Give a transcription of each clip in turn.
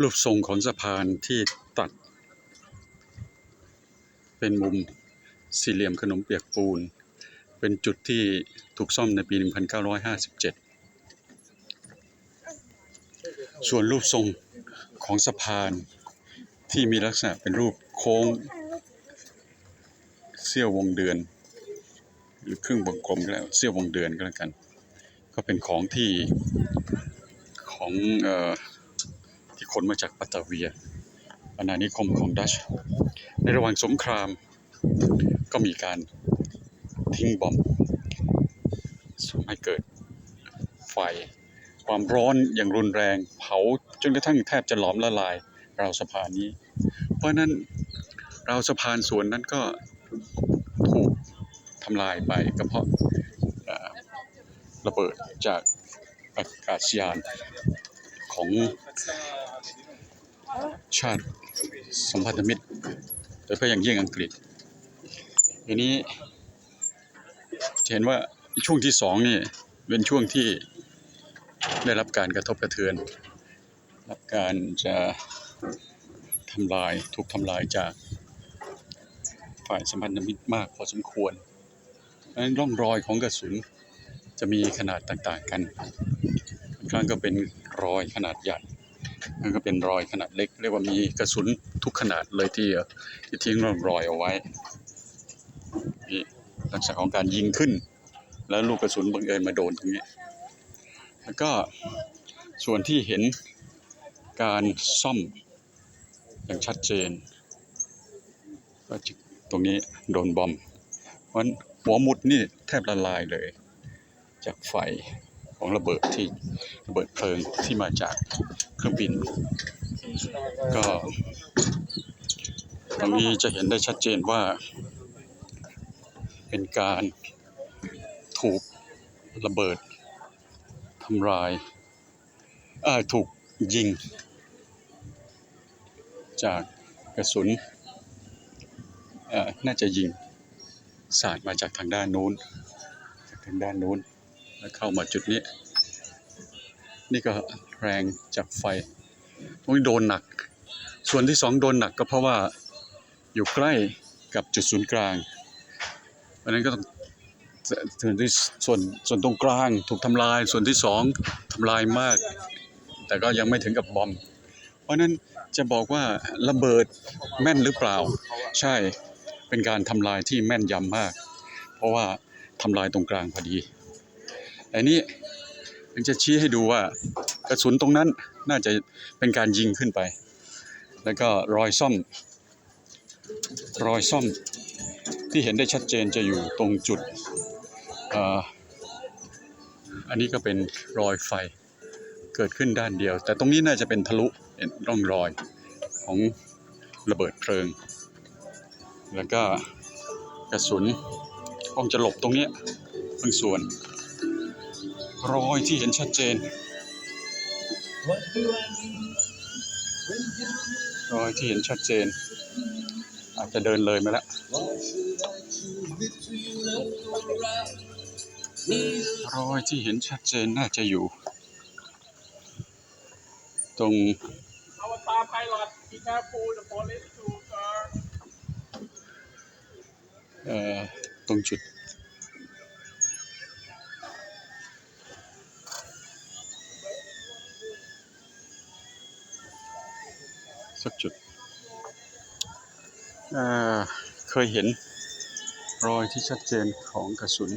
รูปทรงของสะพานที่ตัด เป็นมุมสี่เหลี่ยมขนมเปียกปูน เป็นจุดที่ถูกซ่อมในปี 1957 ส่วนรูปทรงของสะพานที่มีลักษณะเป็นรูปโค้งเสี้ยววงเดือน หรือครึ่งวงกลมก็แล้วเสี้ยววงเดือนก็แล้วกัน ก็เป็นของที่ของเอ่ อที่ขนมาจากปัตตาเวียอาณานิคมของดัช ในระหว่างสงครามก็มีการทิ้งบอมทำให้เกิดไฟ ความร้อนอย่างรุนแรง เผาจนกระทั่งแทบจะหลอมละลายราวสะพานนี้ เพราะนั้นราวสะพานส่วนนั้นก็ถูกทำลายไปก็เพราะระเบิดจากอากาศยาน ของชาติสัมพันธมิตรโดยเฉพาะอย่างยิ่งอังกฤษทีนี้เห็นว่าช่วงที่สองนี่เป็นช่วงที่ได้รับการกระทบกระเทือน รับการจะทำลายถูกทำลายจากฝ่ายสัมพันธมิตรมากพอสมควรเพราะนั้นร่องรอยของกระสุนจะมีขนาดต่างๆกันบางครั้งก็เป็น รอยขนาดใหญ่บางก็เป็นรอยขนาดเล็ก เรียกว่ามีกระสุนทุกขนาดเลยที่ที่ทิ้งร่องรอยเอาไว้นี่ลักษณะของการยิงขึ้น แล้วลูกกระสุนบังเอิญมาโดนตรงนี้ แล้วก็ส่วนที่เห็นการซ่อมอย่างชัดเจนก็จตรงนี้โดนบอมเพราะฉะนั้นหัวมุดนี่แทบละลายเลย จากไฟ ของระเบิดที่ระเบิดเพลิงที่มาจากเครื่องบิน ก็ตรงนี้จะเห็นได้ชัดเจนว่า เป็นการถูกระเบิดทำลายถูกยิง จากกระสุนน่าจะยิงสาดมาจากทางด้านนู้น จากทางด้านนู้น แล้วเข้ามาจุดนี้ นี่ก็แรงจากไฟตรงนี้โดนหนัก ส่วนที่สองโดนหนักก็เพราะว่าอยู่ใกล้กับจุดศูนย์กลางเพราะนั้นก็ต้องส่วนที่ส่วนส่วนตรงกลางถูกทำลาย ส่วนที่สองทำลายมาก แต่ก็ยังไม่ถึงกับบอม เพราะฉะนั้นจะบอกว่าระเบิดแม่นหรือเปล่า ใช่เป็นการทำลายที่แม่นยำมาก เพราะว่าทำลายตรงกลางพอดี แต่นี้มันจะชี้ให้ดูว่ากระสุนตรงนั้นน่าจะเป็นการยิงขึ้นไป แล้วก็รอยซ่อม รอยซ่อมที่เห็นได้ชัดเจนจะอยู่ตรงจุดอันนี้ก็เป็นรอยไฟเกิดขึ้นด้านเดียว แต่ตรงนี้น่าจะเป็นทะลุเห็นร่องรอยของระเบิดเพลิง แล้วก็กระสุนคงจะหลบตรงเนี้ยบางส่วน รอยที่เห็นชัดเจน รอยที่เห็นชัดเจน อาจจะเดินเลยมาแล้วรอยที่เห็นชัดเจนน่าจะอยู่ ตรงเอ่อตรงจุด สักจุดเเคยเห็นรอยที่ชัดเจนของกระสุน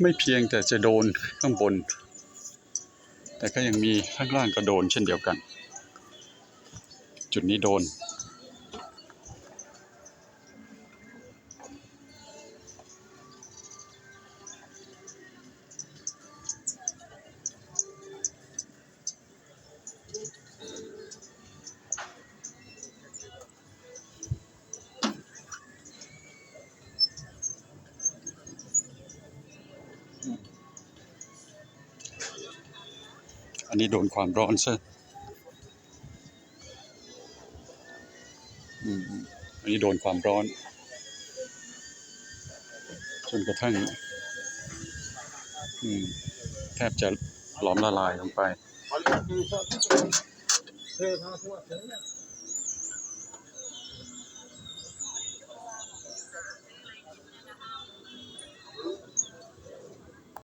ไม่เพียงแต่จะโดนข้างบน แต่ก็ยังมีข้างล่างก็โดนเช่นเดียวกัน จุดนี้โดน อันนี้โดนความร้อนซะอืมอันนี้โดนความร้อน จนกระทั่งอืมแทบจะหลอมละลายลงไป